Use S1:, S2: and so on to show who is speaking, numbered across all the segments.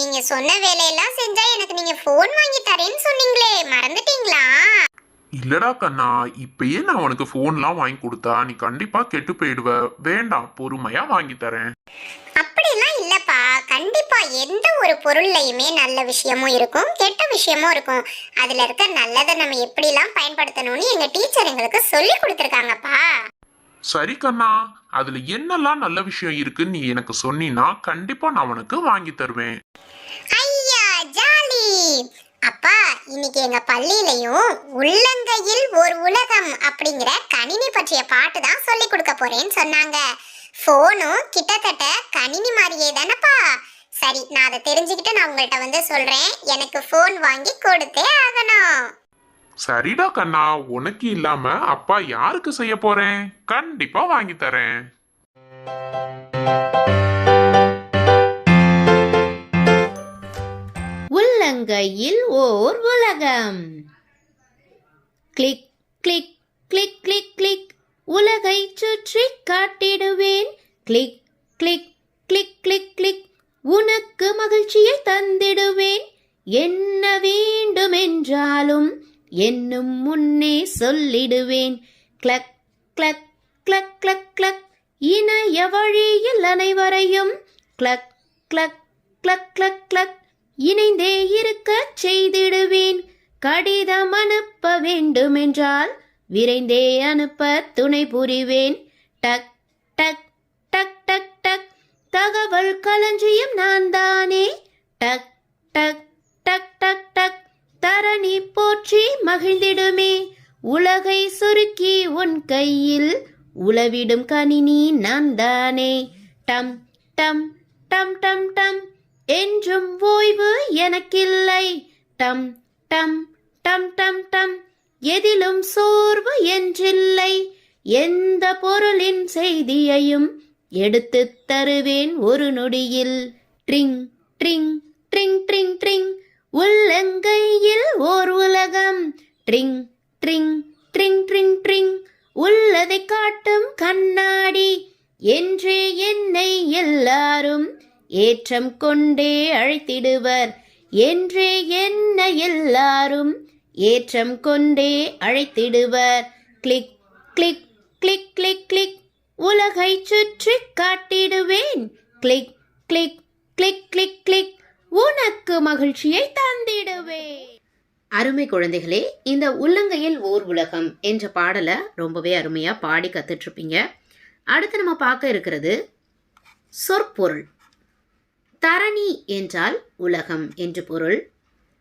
S1: நீங்க சொன்ன வேலையெல்லாம் செஞ்சா எனக்கு நீங்க ஃபோன் வாங்கி தரேன்னு சொன்னீங்களே. மறந்துட்டீங்களா?
S2: இல்லடா கண்ணா இப்பயே நான் உனக்கு ஃபோன்லாம் வாங்கி கொடுத்தா நீ கண்டிப்பா கெட்டு போயிடுவ. வேண்டாம் பொறுமையா வாங்கி தரேன்.
S1: அப்படிலாம் இல்லப்பா. கண்டிப்பா எந்த ஒரு பொருள்லையுமே நல்ல விஷயமும் இருக்கும் கெட்ட விஷயமும் இருக்கும். அதுல இருக்க நல்லதை நம்ம எப்படிலாம் பயன்படுத்தணும்னு எங்க டீச்சர் எங்களுக்கு சொல்லி கொடுத்துருக்காங்கப்பா.
S2: சரி கண்ணா அதுல என்னெல்லாம் நல்ல விஷயம் இருக்குன்னு நீ எனக்கு சொன்னீன்னா கண்டிப்பா நான் உனக்கு வாங்கி தருவேன்.
S1: ஐயா ஜாலி. அப்பா இன்னைக்கு எங்க பள்ளியிலையும் உள்ளங்கையில் ஒரு உலகம் அப்படிங்கிற கணினி பற்றிய பாட்டு தான் சொல்லி கொடுக்க போறேன்னு சொன்னாங்க. போனும் கிட்டத்தட்ட கணினி மாதிரியே தானப்பா. சரி நான் அதை தெரிஞ்சுக்கிட்டு நான் உங்கள்கிட்ட வந்து சொல்றேன். எனக்கு ஃபோன் வாங்கி கொடுத்தே ஆகணும்.
S2: சரிடா கண்ணா உனக்கு இல்லாம அப்பா யாருக்கு செய்ய போறேன்? கண்டிப்பா வாங்கி தரேன்.
S3: உள்ளங்கையில் ஓர் உலகம். Click click click click click. உலகை சுற்றி காட்டிடுவேன். Click click click click click. உனக்கு மகிழ்ச்சியை தந்திடுவேன். என்ன வேண்டுமென்றாலும் என்னும் முன்னே சொல்லிடுவேன். Click click click click click. இணைய வழியில் அனைவரையும் click click click click click. இணைந்தே இருக்கச் செய்திடுவேன். கடிதம் அனுப்ப வேண்டுமென்றால் விரைந்தே அனுப்ப துணை புரிவேன். டக் டக் டக் டக் டக். தகவல் களஞ்சியம் நான் தானே டக் டக் டக் டக் டக். தரணி போற்றி மகிழ்ந்திடுமே. உலகை சுருக்கி உன் கையில் உளவிடும் கணினி நான் தானே டம் டம் டம் டம் டம். என்றும் ஓய்வு எனக்கில்லை. டம் டம் டம் டம் டம். எதிலும் சோர்வு என்றில்லை. எந்த பொருளின் செய்தியையும் எடுத்துத் தருவேன் ஒரு நொடியில். ட்ரிங் ட்ரிங் ட்ரிங் ட்ரிங் ட்ரிங். உள்ளங்கையில் ஓர் உலகம். ட்ரிங் ட்ரிங் ட்ரிங் ட்ரிங் ட்ரிங். உள்ளதை காட்டும் கண்ணாடி. என்றே என்னை எல்லாரும் ஏற்றம் கொண்டே அழைத்திடுவர். என்றே என்ன எல்லாரும் ஏற்றம் கொண்டே அழைத்திடுவர். Click click click click click. உலகை சுற்றி காட்டிடுவேன். Click click click click click. மகிழ்ச்சியை தந்திடுவே அருமை குழந்தைகளே இந்த உள்ளங்கையில் ஓர் உலகம் என்ற பாடலை ரொம்பவே அருமையாக பாடி கற்றுட்ருப்பீங்க அடுத்து நம்ம பார்க்க இருக்கிறது சொற்பொருள். தரணி என்றால் உலகம் என்று பொருள்.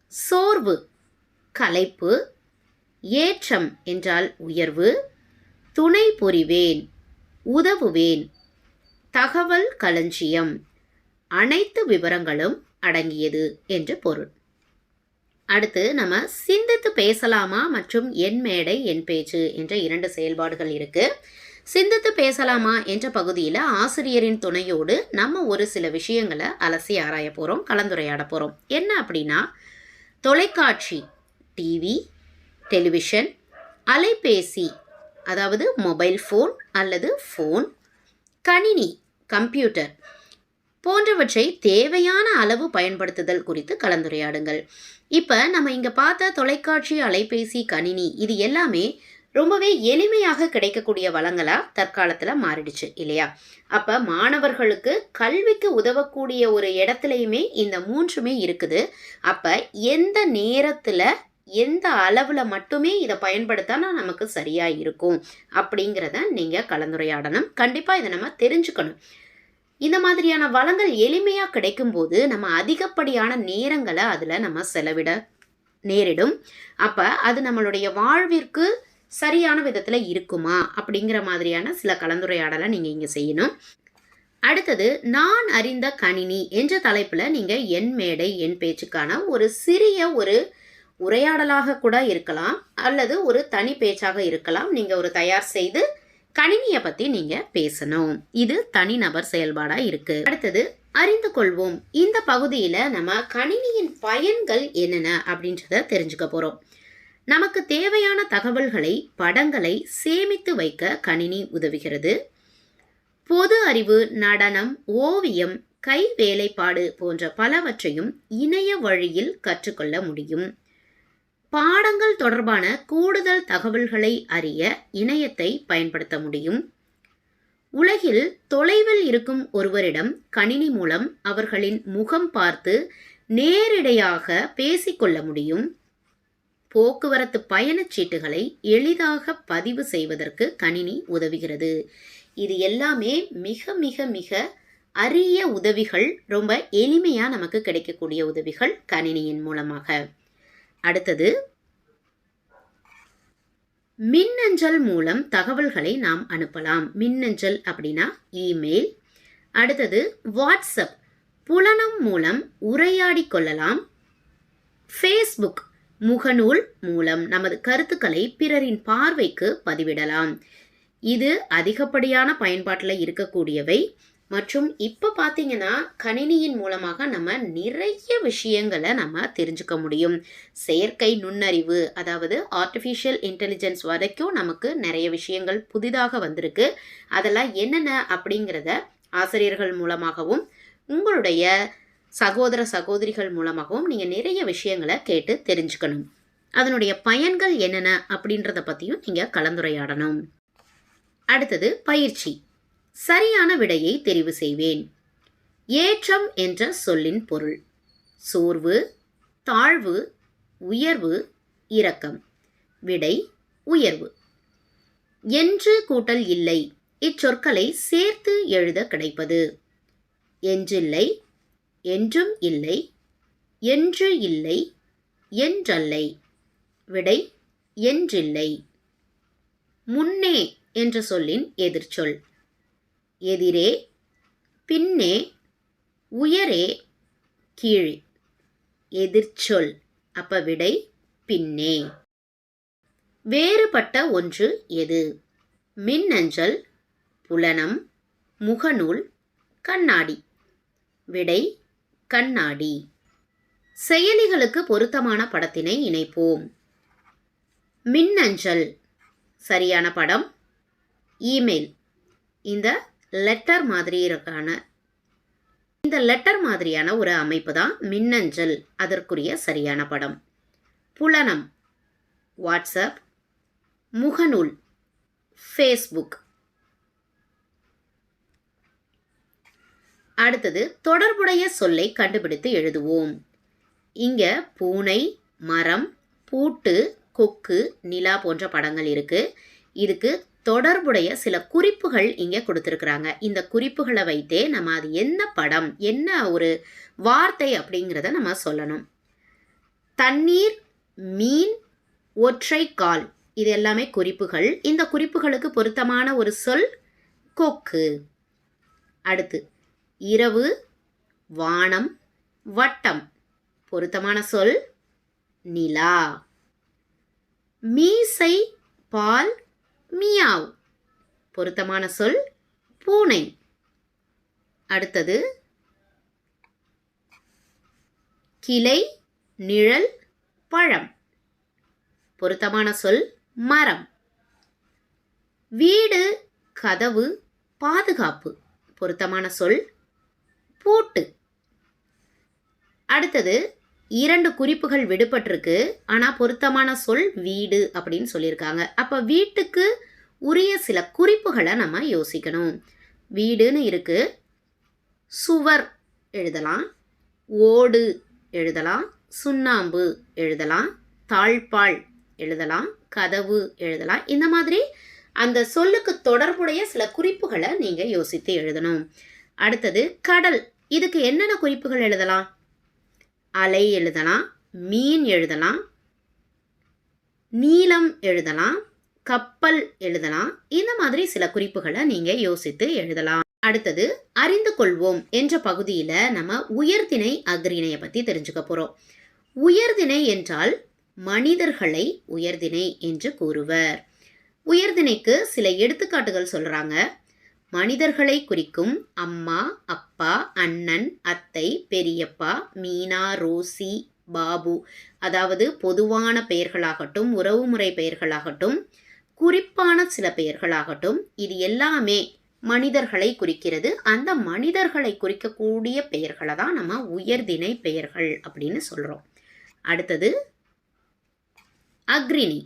S3: சோர்வு கலைப்பு. ஏற்றம் என்றால் உயர்வு. துணை புரிவேன் உதவுவேன். தகவல் களஞ்சியம். அனைத்து விவரங்களும் அடங்கியது என்று பொருள். அடுத்து நம்ம சிந்தித்து பேசலாமா மற்றும் என் மேடை என் பேச்சு என்ற இரண்டு செயல்பாடுகள் இருக்கு. சிந்தித்து பேசலாமா என்ற பகுதியில் ஆசிரியரின் துணையோடு நம்ம ஒரு சில விஷயங்களை அலசி ஆராய போகிறோம் கலந்துரையாட போகிறோம் என்ன அப்படின்னா தொலைக்காட்சி டிவி டெலிவிஷன் அலைபேசி அதாவது மொபைல் ஃபோன் அல்லது ஃபோன் கணினி கம்ப்யூட்டர் போன்றவற்றை தேவையான அளவு பயன்படுத்துதல் குறித்து கலந்துரையாடுங்கள். இப்போ நம்ம இங்கே பார்த்த தொலைக்காட்சி அலைபேசி கணினி இது எல்லாமே ரொம்பவே எளிமையாக கிடைக்கக்கூடிய வளங்களாக தற்காலத்தில் மாறிடுச்சு இல்லையா? அப்போ மாணவர்களுக்கு கல்விக்கு உதவக்கூடிய ஒரு இடத்துலையுமே இந்த மூன்றுமே இருக்குது. அப்போ எந்த நேரத்தில் எந்த அளவில் மட்டுமே இதை பயன்படுத்தினா நமக்கு சரியாக இருக்கும் அப்படிங்கிறத நீங்கள் கலந்துரையாடணும். கண்டிப்பாக இதை நம்ம தெரிஞ்சுக்கணும். இந்த மாதிரியான வளங்கள் எளிமையாக கிடைக்கும்போது நம்ம அதிகப்படியான நேரங்களை அதில் நம்ம செலவிட நேரிடும். அப்போ அது நம்மளுடைய வாழ்விற்கு சரியான விதத்தில் இருக்குமா அப்படிங்கிற மாதிரியான சில கலந்துரையாடலை நீங்கள் இங்கே செய்யணும். அடுத்தது நான் அறிந்த கணினி என்ற தலைப்பில் நீங்கள் என் மேடை என் பேச்சுக்கான ஒரு சிறிய ஒரு உரையாடலாக கூட இருக்கலாம். அல்லது ஒரு தனி பேச்சாக இருக்கலாம். நீங்கள் ஒரு தயார் செய்து கணினியை பற்றி நீங்கள் பேசணும். இது தனிநபர் செயல்பாடாக இருக்கு. அடுத்தது அறிந்து கொள்வோம். இந்த பகுதியில் நம்ம கணினியின் பயன்கள் என்னென்ன அப்படின்றத தெரிஞ்சுக்க போகிறோம் நமக்கு தேவையான தகவல்களை படங்களை சேமித்து வைக்க கணினி உதவுகிறது. பொது அறிவு நடனம் ஓவியம் கை வேலைப்பாடு போன்ற பலவற்றையும் இணைய வழியில் கற்றுக்கொள்ள முடியும். பாடங்கள் தொடர்பான கூடுதல் தகவல்களை அறிய இணையத்தை பயன்படுத்த முடியும். உலகில் தொலைவில் இருக்கும் ஒருவரிடம் கணினி மூலம் அவர்களின் முகம் பார்த்து நேரிடையாக பேசிக்கொள்ள முடியும். போக்குவரத்து பயணச் சீட்டுகளை எளிதாக பதிவு செய்வதற்கு கணினி உதவுகிறது. இது எல்லாமே மிக மிக மிக அரிய உதவிகள் ரொம்ப எளிமையாக நமக்கு கிடைக்கக்கூடிய உதவிகள் கணினியின் மூலமாக. அடுத்தது மின்னஞ்சல் மூலம் தகவல்களை நாம் அனுப்பலாம். மின்னஞ்சல் அப்படின்னா இமெயில் அடுத்தது வாட்ஸ்அப். புலனம் மூலம் உரையாடி கொள்ளலாம். ஃபேஸ்புக் முகநூல் மூலம் நமது கருத்துக்களை பிறரின் பார்வைக்கு பதிவிடலாம். இது அதிகப்படியான பயன்பாட்டில் இருக்கக்கூடியவை. மற்றும் இப்போ பார்த்தீங்கன்னா கணினியின் மூலமாக நம்ம நிறைய விஷயங்களை நம்ம தெரிஞ்சுக்க முடியும். செயற்கை நுண்ணறிவு அதாவது ஆர்டிஃபிஷியல் இன்டெலிஜென்ஸ் வரைக்கும் நமக்கு நிறைய விஷயங்கள் புதிதாக வந்திருக்கு. அதெல்லாம் என்னென்ன அப்படிங்கிறத ஆசிரியர்கள் மூலமாகவும் உங்களுடைய சகோதர சகோதரிகள் மூலமாகவும் நீங்கள் நிறைய விஷயங்களை கேட்டு தெரிஞ்சுக்கணும். அதனுடைய பயன்கள் என்னென்ன அப்படின்றத பற்றியும் நீங்கள் கலந்துரையாடணும். அடுத்தது பயிற்சி. சரியான விடையை தெரிவு செய்வேன். ஏற்றம் என்ற சொல்லின் பொருள். சோர்வு தாழ்வு உயர்வு இரக்கம். விடை உயர்வு. என்று கூட்டல் இல்லை. இச்சொற்களை சேர்த்து எழுத கிடைப்பது. என்றில்லை என்றும் இல்லை என்று இல்லை என்றல்லை. விடை என்றில்லை. முன்னே என்ற சொல்லின் எதிர்ச்சொல். எதிரே பின்னே உயரே கீழே. எதிர்ச்சொல் அப்ப விடை பின்னே. வேறுபட்ட ஒன்று எது? மின்னஞ்சல் புலனம் முகநூல் கண்ணாடி. விடை கண்ணாடி. செயலிகளுக்கு பொருத்தமான படத்தினை இணைப்போம். மின்னஞ்சல். சரியான படம். இமெயில். இந்த லெட்டர் மாதிரி இருக்கான இந்த லெட்டர் மாதிரியான ஒரு அமைப்பு தான் மின்னஞ்சல். அதற்குரிய சரியான படம். புலனம். வாட்ஸ்அப். முகநூல். ஃபேஸ்புக் அடுத்தது தொடர்புடைய சொல்லை கண்டுபிடித்து எழுதுவோம். இங்க பூனை மரம் பூட்டு கொக்கு நிலா போன்ற படங்கள் இருக்கு. இதுக்கு தொடர்புடைய சில குறிப்புகள் இங்கே கொடுத்துருக்குறாங்க. இந்த குறிப்புகளை வைத்தே நம்ம அது என்ன படம் என்ன ஒரு வார்த்தை அப்படிங்கிறத நம்ம சொல்லணும். தண்ணீர் மீன் ஒற்றை கால் இது எல்லாமே குறிப்புகள். இந்த குறிப்புகளுக்கு பொருத்தமான ஒரு சொல் கொக்கு. அடுத்து இரவு வானம் வட்டம். பொருத்தமான சொல் நிலா. மீசை பால் மியாவ். பொருத்தமான சொல் பூனை. அடுத்தது கிளை நிழல் பழம். பொருத்தமான சொல் மரம். வீடு கதவு பாதுகாப்பு. பொருத்தமான சொல் பூட்டு. அடுத்தது இரண்டு குறிப்புகள் விடுபட்டிருக்கு. ஆனால் பொருத்தமான சொல் வீடு அப்படின்னு சொல்லியிருக்காங்க. அப்போ வீட்டுக்கு உரிய சில குறிப்புகளை நம்ம யோசிக்கணும். வீடுன்னு இருக்கு. சுவர் எழுதலாம். ஓடு எழுதலாம். சுண்ணாம்பு எழுதலாம். தாழ்பால் எழுதலாம். கதவு எழுதலாம். இந்த மாதிரி அந்த சொல்லுக்கு தொடர்புடைய சில குறிப்புகளை நீங்கள் யோசித்து எழுதணும். அடுத்தது கடல். இதுக்கு என்னென்ன குறிப்புகள் எழுதலாம்? அலை எழுதலாம் மீன் எழுதலாம் நீளம் எழுதலாம் கப்பல் எழுதலாம் இந்த மாதிரி சில குறிப்புகளை நீங்க யோசித்து எழுதலாம். அடுத்தது அறிந்து கொள்வோம் என்ற பகுதியில் நம்ம உயர்திணை அக்ரிணையை பற்றி தெரிஞ்சுக்க போகிறோம் உயர்திணை என்றால் மனிதர்களை உயர்திணை என்று கூறுவர். உயர்திணைக்கு சில எடுத்துக்காட்டுகள் சொல்கிறாங்க மனிதர்களை குறிக்கும் அம்மா அப்பா அண்ணன் அத்தை பெரியப்பா மீனா ரோசி பாபு. அதாவது பொதுவான பெயர்களாகட்டும் உறவுமுறை பெயர்களாகட்டும் குறிப்பான சில பெயர்களாகட்டும் இது எல்லாமே மனிதர்களை குறிக்கிறது. அந்த மனிதர்களை குறிக்கக்கூடிய பெயர்களை தான் நம்ம உயர்திணை பெயர்கள் அப்படின்னு சொல்கிறோம் அடுத்தது அக்ரிணி.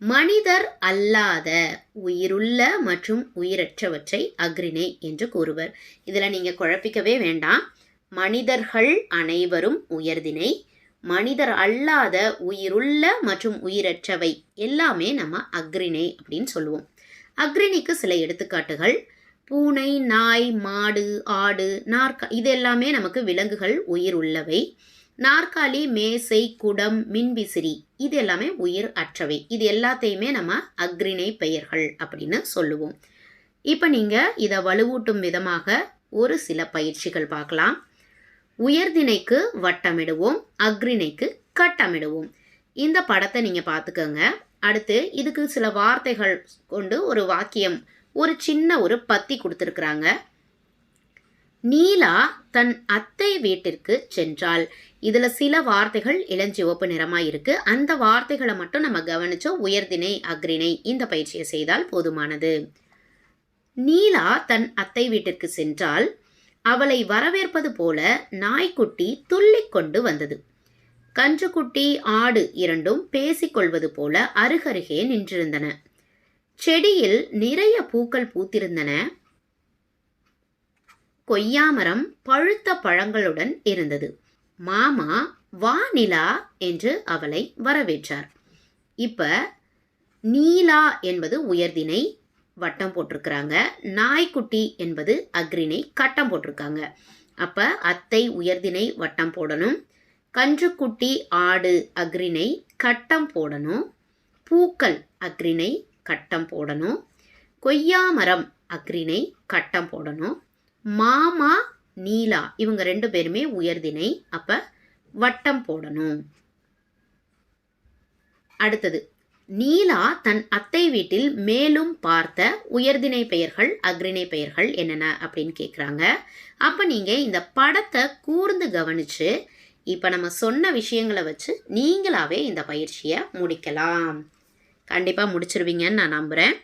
S3: மனிதர் அல்லாத உயிருள்ள மற்றும் உயிரற்றவற்றை அக்ரிணை என்று கூறுவர். இதில் நீங்கள் குழப்பிக்கவே வேண்டாம். மனிதர்கள் அனைவரும் உயர்திணை. மனிதர் அல்லாத உயிருள்ள மற்றும் உயிரற்றவை எல்லாமே நம்ம அக்ரிணை அப்படின்னு சொல்லுவோம். அக்ரிணிக்கு சில எடுத்துக்காட்டுகள். பூனை நாய் மாடு ஆடு நாற்கா இது எல்லாமே நமக்கு விலங்குகள் உயிர் உள்ளவை நாற்காலி மேசை குடம் மின்விசிறி இது எல்லாமே உயிர் அற்றவை. இது எல்லாத்தையுமே நம்ம அக்ரிணை பெயர்கள் அப்படின்னு சொல்லுவோம். இப்போ நீங்கள் இதை வலுவூட்டும் விதமாக ஒரு சில பயிற்சிகள் பார்க்கலாம். உயர்திணைக்கு வட்டமிடுவோம் அக்ரிணைக்கு கட்டமிடுவோம். இந்த படத்தை நீங்கள் பார்த்துக்கோங்க. அடுத்து இதுக்கு சில வார்த்தைகள் கொண்டு ஒரு வாக்கியம் ஒரு சின்ன ஒரு பத்தி கொடுத்துருக்குறாங்க. நீலா தன் அத்தை வீட்டிற்கு சென்றாள். இதில் சில வார்த்தைகள் இளஞ்சிவப்பு நிறமா இருக்கு. அந்த வார்த்தைகளை மட்டும் நம்ம கவனிச்சோம் உயர்திணை அக்ரிணை இந்த பயிற்சியை செய்தால் போதுமானது. நீலா தன் அத்தை வீட்டிற்கு சென்றால் அவளை வரவேற்பது போல நாய்க்குட்டி துள்ளி கொண்டு வந்தது. கன்றுக்குட்டி ஆடு இரண்டும் பேசிக்கொள்வது போல அருகருகே நின்றிருந்தன. செடியில் நிறைய பூக்கள் பூத்திருந்தன. கொய்யாமரம் பழுத்த பழங்களுடன் இருந்தது. மாமா வா நிலா என்று அவளை வரவேற்றார். இப்ப நீலா என்பது உயர்திணை வட்டம் போட்டிருக்கிறாங்க. நாய்க்குட்டி என்பது அக்ரிணை கட்டம் போட்டிருக்காங்க. அப்ப அத்தை உயர்திணை வட்டம் போடணும். கன்றுக்குட்டி ஆடு அக்ரிணை கட்டம் போடணும். பூக்கள் அக்ரிணை கட்டம் போடணும். கொய்யாமரம் அக்ரிணை கட்டம் போடணும். மாமா நீலா இவங்க ரெண்டு பேருமே உயர்திணை. அப்ப வட்டம் போடணும். அடுத்தது நீலா தன் அத்தை வீட்டில் மேலும் பார்த்த உயர்திணை பெயர்கள் அக்ரிணை பெயர்கள் என்னென்ன அப்படின்னு கேட்குறாங்க அப்போ நீங்கள் இந்த படத்தை கூர்ந்து கவனித்து இப்போ நம்ம சொன்ன விஷயங்களை வச்சு நீங்களாவே இந்த பயிற்சியை முடிக்கலாம். கண்டிப்பாக முடிச்சிருவீங்கன்னு நான் நம்புகிறேன்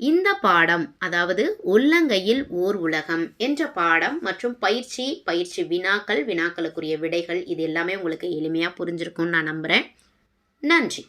S3: இந்த பாடம் அதாவது உள்ளங்கையில் ஓர் உலகம் என்ற பாடம் மற்றும் பயிற்சி பயிற்சி வினாக்கள் வினாக்களுக்குரிய விடைகள் இது எல்லாமே உங்களுக்கு எளிமையாக புரிஞ்சிருக்கும்னு நான் நம்புகிறேன் நன்றி.